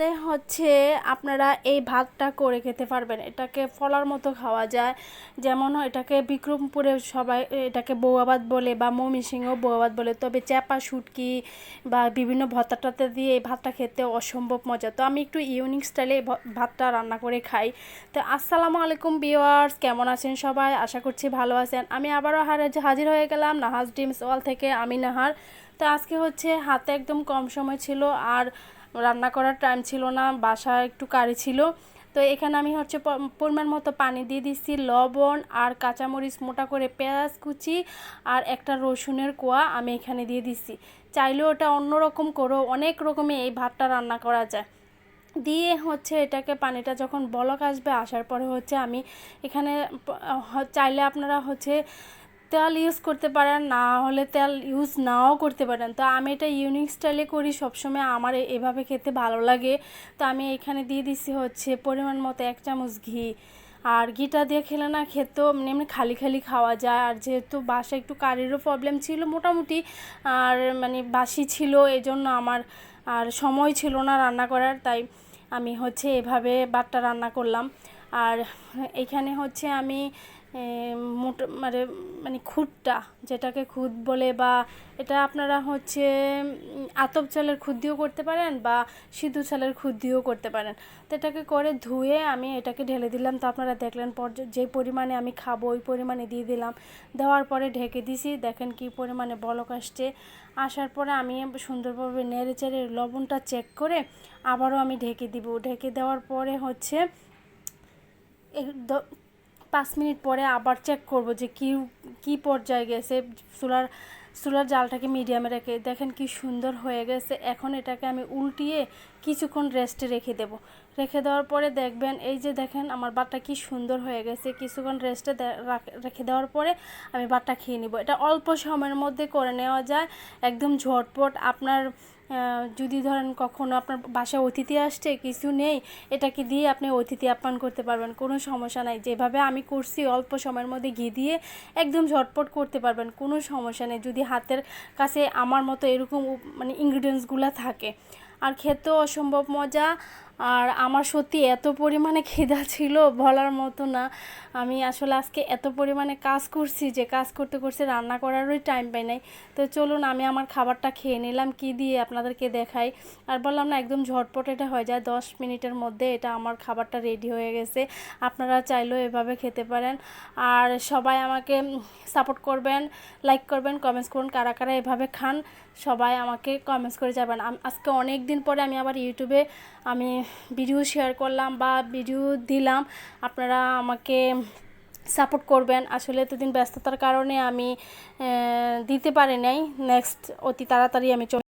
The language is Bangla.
হচ্ছে আপনারা এই ভাতটা করে খেতে পারবেন। এটাকে ফলার মতো খাওয়া যায়। যেমন এটাকে বিক্রমপুরে সবাই, এটাকে বৌয়াবাদ বলে বা ময়মনসিংহ বৌয়াবাদ বলে। তবে চ্যাপা, শুটকি বা বিভিন্ন ভর্তাটাতে দিয়ে এই ভাতটা খেতে অসম্ভব মজা। তো আমি একটু ইউনিক স্টাইলে ভাতটা রান্না করে খাই। তো আসসালামু আলাইকুম বিওয়ার্স কেমন আছেন সবাই? আশা করছি ভালো আছেন। আমি আবারও হারে- হাজির হয়ে গেলাম নাহাজ ডিমস ওয়াল থেকে আমি নাহার। তো আজকে হচ্ছে হাতে একদম কম সময় ছিল। আর রান্না করার টাইম ছিল না বাসা একটু কারি ছিল। তো এখানে আমি হচ্ছে পরিমাণ মতো পানি দিয়ে দিচ্ছি, লবণ আর কাঁচামরিচ মোটা করে পেঁয়াজ কুচি আর একটা রসুনের কোয়া আমি এখানে দিয়ে দিচ্ছি। চাইলেও ওটা অন্যরকম করেও অনেক রকমই এই ভাতটা রান্না করা যায়। দিয়ে হচ্ছে এটাকে পানিটা যখন বলক আসবে, আসার পরে হচ্ছে আমি এখানে চাইলে আপনারা হচ্ছে তেল ইউজ করতে পারেন, না হলে তেল ইউজ নাও করতে পারেন। তো আমি এটা ইউনিক স্টাইলে করি, সবসময় আমার এভাবে খেতে ভালো লাগে। তো আমি এখানে দিয়ে দিচ্ছি হচ্ছে পরিমাণ মতো এক চামচ ঘি। আর ঘিটা দিয়ে খেলে না খেতেও এমনি খালি খালি খাওয়া যায়। আর যেহেতু বাসায় একটু কারিরও প্রবলেম ছিল মোটামুটি, আর মানে বাসি ছিল এই জন্য আমার আর সময় ছিল না রান্না করার। তাই আমি হচ্ছে এভাবে বাটটা রান্না করলাম। আর এখানে হচ্ছে আমি মোট মানে মানে খুদটা যেটাকে খুদ বলে বা এটা আপনারা হচ্ছে আতপ চালের খুদ দিয়েও করতে পারেন বা সিদ্ধ চালের খুদ দিয়েও করতে পারেন। তো এটাকে করে ধুয়ে আমি এটাকে ঢেলে দিলাম। তো আপনারা দেখলেন পর যে পরিমাণে আমি খাব ওই পরিমাণে দিয়ে দিলাম। দেওয়ার পরে ঢেকে দিছি। দেখেন কি পরিমাণে বলক আসছে। আসার পরে আমি সুন্দরভাবে নেড়ে চেড়ে লবণটা চেক করে আবারও আমি ঢেকে দিব। ঢেকে দেওয়ার পরে হচ্ছে পাঁচ মিনিট পরে আবার চেক করব যে কি কি পর্যায়ে গেছে। চুলার চুলার জালটাকে মিডিয়ামে রেখে, দেখেন কি সুন্দর হয়ে গেছে। এখন এটাকে আমি উল্টিয়ে কিছুক্ষণ রেস্টে রেখে দেব। রেখে দেওয়ার পরে দেখবেন, এই যে দেখেন আমার বাটটা কি সুন্দর হয়ে গেছে। কিছুক্ষণ রেস্টে রেখে দেওয়ার পরে আমি বাটটা খেয়ে নিব। এটা অল্প সময়ের মধ্যে করে নেওয়া যায়। একদম ঝটপট আপনার যদি ধরেন কখনো আপনার বাসায় অতিথি আসছে, কিছু নেই, এটাকে দিয়ে আপনি অতিথি আপ্যায়ন করতে পারবেন, কোনো সমস্যা নাই। যেভাবে আমি করছি, অল্প সময়ের মধ্যে ঘি দিয়ে একদম ঝটপট করতে পারবেন, কোনো সমস্যা নেই। যদি হাতের কাছে আমার মতো এরকম মানে ইনগ্রিডিয়েন্টসগুলো থাকে। আর খেতেও অসম্ভব মজা আর আমার সত্যি এত পরিমাণে খিদা ছিল বলার মতো না। আমি আসলে আজকে এত পরিমাণে কাজ করছি যে কাজ করতে করতে রান্না করারই টাইম পাই নাই। তো চলুন আমি আমার খাবারটা খেয়ে নিলাম, কি দিয়ে আপনাদেরকে দেখাই। আর বললাম না, একদম ঝটপট এটা হয়ে যায়, দশ মিনিটের মধ্যে এটা আমার খাবারটা রেডি হয়ে গেছে। আপনারা চাইলেও এভাবে খেতে পারেন। আর সবাই আমাকে সাপোর্ট করবেন লাইক করবেন কমেন্টস করুন, কারা কারা এভাবে খান, সবাই আমাকে কমেন্টস করে যাবেন। আজকে অনেক দিন পরে আমি আবার ইউটিউবে আমি ভিডিও শেয়ার করলাম বা ভিডিও দিলাম, আপনারা আমাকে সাপোর্ট করবেন। আসলে এতদিন ব্যস্ততার কারণে আমি দিতে পারি নাই। নেক্সট অতি তাড়াতাড়ি আমি চলে